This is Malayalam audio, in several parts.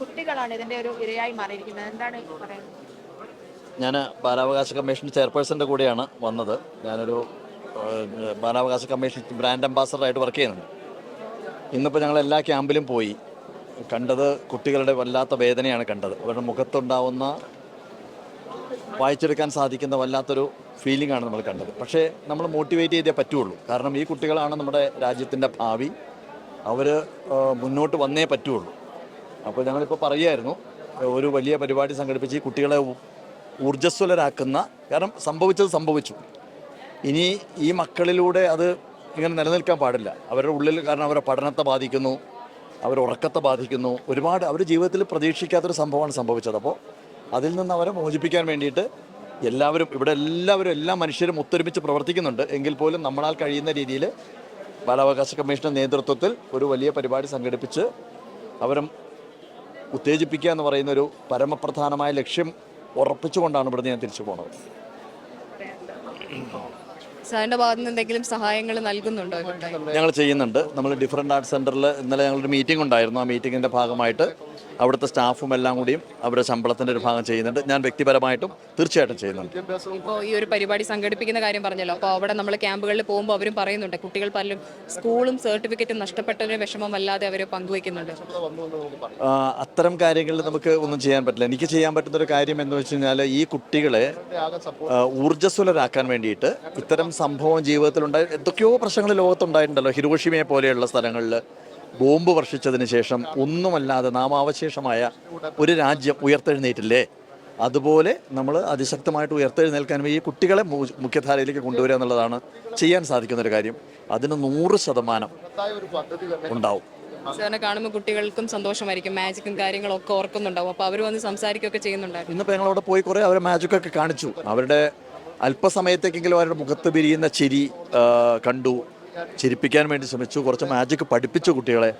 കുട്ടികളാണ് ഇതിന്റെ ഒരു ഇരയായി മാറിയിരിക്കുന്നത്. എന്താണ് ഞാൻ ബാലാവകാശ കമ്മീഷൻ ചെയർപേഴ്സന്റെ കൂടെയാണ് വന്നത്. ഞാനൊരു ബാലാവകാശ കമ്മീഷൻ ബ്രാൻഡ് അംബാസഡറായിട്ട് വർക്ക് ചെയ്യുന്നുണ്ട്. ഇന്നിപ്പോൾ ഞങ്ങൾ എല്ലാ ക്യാമ്പിലും പോയി കണ്ടത് കുട്ടികളുടെ വല്ലാത്ത വേദനയാണ് കണ്ടത്. അവരുടെ മുഖത്തുണ്ടാവുന്ന വായിച്ചെടുക്കാൻ സാധിക്കുന്ന വല്ലാത്തൊരു ഫീലിംഗ് ആണ് നമ്മൾ കണ്ടത്. പക്ഷേ നമ്മൾ മോട്ടിവേറ്റ് ചെയ്തേ പറ്റുള്ളൂ. കാരണം ഈ കുട്ടികളാണ് നമ്മുടെ രാജ്യത്തിന്റെ ഭാവി. അവർ മുന്നോട്ട് വന്നേ പറ്റുള്ളൂ. അപ്പോൾ ഞങ്ങളിപ്പോൾ പറയുമായിരുന്നു ഒരു വലിയ പരിപാടി സംഘടിപ്പിച്ച് ഈ കുട്ടികളെ ഊർജസ്വലരാക്കുന്ന കാരണം സംഭവിച്ചത് സംഭവിച്ചു. ഇനി ഈ മക്കളിലൂടെ അത് ഇങ്ങനെ നിലനിൽക്കാൻ പാടില്ല. അവരുടെ ഉള്ളിൽ കാരണം അവരുടെ പഠനത്തെ ബാധിക്കുന്നു അവരുടെ ഉറക്കത്തെ ബാധിക്കുന്നു. ഒരുപാട് അവർ ജീവിതത്തിൽ പ്രതീക്ഷിക്കാത്തൊരു സംഭവമാണ് സംഭവിച്ചത്. അപ്പോൾ അതിൽ നിന്ന് അവരെ മോചിപ്പിക്കാൻ വേണ്ടിയിട്ട് എല്ലാവരും ഇവിടെ എല്ലാവരും എല്ലാ മനുഷ്യരും ഒത്തൊരുമിച്ച് പ്രവർത്തിക്കുന്നുണ്ട്. എങ്കിൽ പോലും നമ്മളാൽ കഴിയുന്ന രീതിയിൽ ബാലാവകാശ കമ്മീഷന്റെ നേതൃത്വത്തിൽ ഒരു വലിയ പരിപാടി സംഘടിപ്പിച്ച് അവരെ ഉത്തേജിപ്പിക്കുക എന്ന് പറയുന്ന ഒരു പരമപ്രധാനമായ ലക്ഷ്യം ഉറപ്പിച്ചുകൊണ്ടാണ് ഇവിടെ ഞാൻ തിരിച്ചു പോണത്. സാറിന്റെ ഭാഗത്ത് നിന്ന് എന്തെങ്കിലും സഹായങ്ങൾ നൽകുന്നുണ്ടോ ഞങ്ങൾ ചെയ്യുന്നുണ്ട്. നമ്മൾ ഡിഫറെന്റ് ആർട്ട് സെന്ററിൽ ഇന്നലെ ഞങ്ങളൊരു മീറ്റിംഗ് ഉണ്ടായിരുന്നു. ആ മീറ്റിങ്ങിന്റെ ഭാഗമായിട്ട് അവിടുത്തെ സ്റ്റാഫും എല്ലാം കൂടിയും അവരുടെ ശമ്പളത്തിന്റെ ഒരു ഭാഗം ചെയ്യുന്നുണ്ട്. ഞാൻ വ്യക്തിപരമായിട്ടും തീർച്ചയായിട്ടും ചെയ്യുന്നുണ്ട്. ഇപ്പോൾ ഈ ഒരു പരിപാടി സംഘടിപ്പിക്കുന്ന കാര്യം പറഞ്ഞല്ലോ. അപ്പോൾ അവിടെ നമ്മൾ ക്യാമ്പുകളിൽ പോകുമ്പോൾ അവരും പറയുന്നുണ്ട്. കുട്ടികൾ പലരും സ്കൂളും സർട്ടിഫിക്കറ്റും നഷ്ടപ്പെട്ടതിന് വിഷമം വല്ലാതെ അവർ പങ്കുവയ്ക്കുന്നുണ്ട്. അത്തരം കാര്യങ്ങളിൽ നമുക്ക് ഒന്നും ചെയ്യാൻ പറ്റില്ല. എനിക്ക് ചെയ്യാൻ പറ്റുന്ന ഒരു കാര്യം എന്ന് വെച്ച് കഴിഞ്ഞാൽ ഈ കുട്ടികളെ ഊർജസ്വലരാക്കാൻ വേണ്ടിയിട്ട് ഇത്തരം സംഭവം ജീവിതത്തിലുണ്ടായ എന്തൊക്കെയോ പ്രശ്നങ്ങൾ ലോകത്തുണ്ടായിട്ടുണ്ടല്ലോ. ഹിരോഷിമയെ പോലെയുള്ള സ്ഥലങ്ങളിൽ ബോംബ് വർഷിച്ചതിന് ശേഷം ഒന്നുമല്ലാതെ നാമാവശേഷമായ ഒരു രാജ്യം ഉയർത്തെഴുന്നേറ്റില്ലേ? അതുപോലെ നമ്മൾ അതിശക്തമായിട്ട് ഉയർത്തെഴുന്നേൽക്കാൻ ഈ കുട്ടികളെ മുഖ്യധാരയിലേക്ക് കൊണ്ടുവരിക എന്നുള്ളതാണ് ചെയ്യാൻ സാധിക്കുന്ന ഒരു കാര്യം. അതിന് നൂറ് ശതമാനം ഉണ്ടാവും. സാറിനെ കാണുമ്പോൾ കുട്ടികൾക്കും സന്തോഷമായിരിക്കും. മാജിക്കും കാര്യങ്ങളൊക്കെ ഓർക്കുന്നുണ്ടാവും. അപ്പോൾ അവർ വന്ന് സംസാരിക്കുകയൊക്കെ ചെയ്യുന്നുണ്ടായിരുന്നു. ഇന്നിപ്പോൾ ഞങ്ങളവിടെ പോയി കുറേ അവരെ മാജിക്കൊക്കെ കാണിച്ചു. അവരുടെ അല്പസമയത്തേക്കെങ്കിലും അവരുടെ മുഖത്ത് പിരിയുന്ന ചിരി കണ്ടു. ചിരിപ്പിക്കാൻ വേണ്ടി ശ്രമിച്ചു. കുറച്ച് മാജിക് പഠിപ്പിച്ചു കുട്ടികളെ.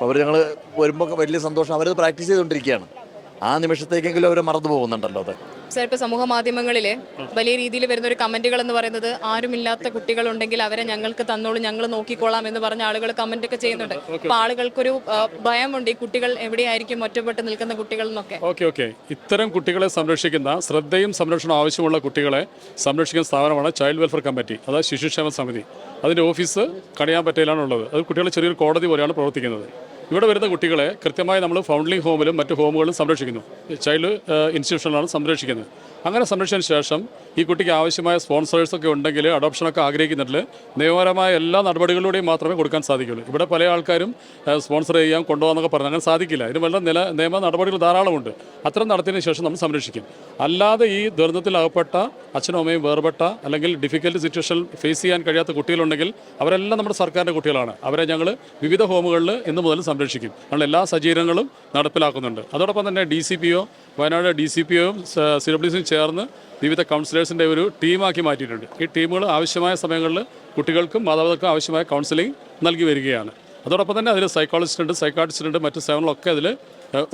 അവർ ഞങ്ങൾ വരുമ്പോൾ വലിയ സന്തോഷം. അവരത് പ്രാക്ടീസ് ചെയ്തുകൊണ്ടിരിക്കുകയാണ്. ആ നിമിഷത്തേക്കെങ്കിലും അവർ മറന്നു പോകുന്നുണ്ടല്ലോ അത്. സാർ ഇപ്പോൾ സമൂഹ മാധ്യമങ്ങളിൽ വലിയ രീതിയിൽ വരുന്ന ഒരു കമന്റുകൾ എന്ന് പറയുന്നത് ആരുമില്ലാത്ത കുട്ടികളുണ്ടെങ്കിൽ അവരെ ഞങ്ങൾക്ക് തന്നോളൂ ഞങ്ങൾ നോക്കിക്കോളാം എന്ന് പറഞ്ഞ ആളുകൾ കമന്റ് ഒക്കെ ചെയ്യുന്നുണ്ട് അപ്പോൾ ആളുകൾക്കൊരു ഭയമുണ്ട് ഈ കുട്ടികൾ എവിടെയായിരിക്കും ഒറ്റപ്പെട്ട് നിൽക്കുന്ന കുട്ടികൾ എന്നൊക്കെ. Okay okay. ഇത്തരം കുട്ടികളെ സംരക്ഷിക്കുന്ന ശ്രദ്ധയും സംരക്ഷണം ആവശ്യമുള്ള കുട്ടികളെ സംരക്ഷിക്കുന്ന സ്ഥാപനമാണ് ചൈൽഡ് വെൽഫെയർ കമ്മിറ്റി അതായത് ശിശുക്ഷേമ സമിതി. അതിന്റെ ഓഫീസ് കണിയാമ്പറ്റയിലാണ് ഉള്ളത് അത് കുട്ടികളെ ചെറിയൊരു കോടതി പോലെയാണ് പ്രവർത്തിക്കുന്നത്. ഇവിടെ വരുന്ന കുട്ടികളെ കൃത്യമായി നമ്മൾ ഫൗണ്ട്ലിംഗ് ഹോമിലും മറ്റു ഹോമുകളിലും സംരക്ഷിക്കുന്നു. ചൈൽഡ് ഇൻസ്റ്റിറ്റ്യൂഷനിലാണ് സംരക്ഷിക്കുന്നത്. അങ്ങനെ സംരക്ഷിച്ചതിന് ശേഷം ഈ കുട്ടിക്ക് ആവശ്യമായ സ്പോൺസേഴ്സൊക്കെ ഉണ്ടെങ്കിൽ അഡോപ്ഷനൊക്കെ ആഗ്രഹിക്കുന്നുണ്ടെങ്കിൽ നിയമപരമായ എല്ലാ നടപടികളിലൂടെയും മാത്രമേ കൊടുക്കാൻ സാധിക്കുള്ളൂ ഇവിടെ പല ആൾക്കാരും സ്പോൺസർ ചെയ്യാൻ കൊണ്ടുപോകാന്നൊക്കെ പറഞ്ഞു അങ്ങനെ സാധിക്കില്ല. ഇതിന് വല്ല നില നിയമ നടപടികൾ ധാരാളമുണ്ട്. അത്തരം നടത്തിയതിന് ശേഷം നമ്മൾ സംരക്ഷിക്കും. അല്ലാതെ ഈ ദുരന്തത്തിൽ അകപ്പെട്ട അച്ഛനും അമ്മയും വേർപെട്ട അല്ലെങ്കിൽ ഡിഫിക്കൽട്ട് സിറ്റുവേഷൻ ഫേസ് ചെയ്യാൻ കഴിയാത്ത കുട്ടികളുണ്ടെങ്കിൽ അവരെല്ലാം നമ്മുടെ സർക്കാരിന്റെ കുട്ടികളാണ്. അവരെ ഞങ്ങൾ വിവിധ ഹോമുകളിൽ ഇന്ന് മുതൽ സംരക്ഷിക്കും. ഞങ്ങൾ എല്ലാ സജ്ജീകരണങ്ങളും നടപ്പിലാക്കുന്നുണ്ട്. അതോടൊപ്പം തന്നെ D C P O Wayanad D C P ഒയും C W സിയും ചേർന്ന് വിവിധ കൗൺസിലേഴ്സിന്റെ ഒരു ടീമാക്കി മാറ്റിയിട്ടുണ്ട്. ഈ ടീമുകൾ ആവശ്യമായ സമയങ്ങളിൽ കുട്ടികൾക്കും മാതാപിതാക്കൾക്കും ആവശ്യമായ കൗൺസിലിംഗ് നൽകി വരികയാണ്. അതോടൊപ്പം തന്നെ അതിൽ സൈക്കോളജിസ്റ്റ് ഉണ്ട് സൈക്കാട്രിസ്റ്റ് ഉണ്ട് മറ്റ് സേവനങ്ങളൊക്കെ അതിൽ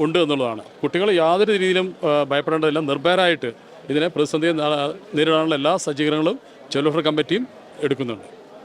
ഉണ്ട് എന്നുള്ളതാണ്. കുട്ടികൾ യാതൊരു രീതിയിലും ഭയപ്പെടേണ്ടതില്ല. നിർഭയരായിട്ട് ഇതിനെ പ്രതിസന്ധിയെ നേരിടാനുള്ള എല്ലാ സജ്ജീകരണങ്ങളും ചെലഫർ കമ്മിറ്റിയും എടുക്കുന്നുണ്ട്.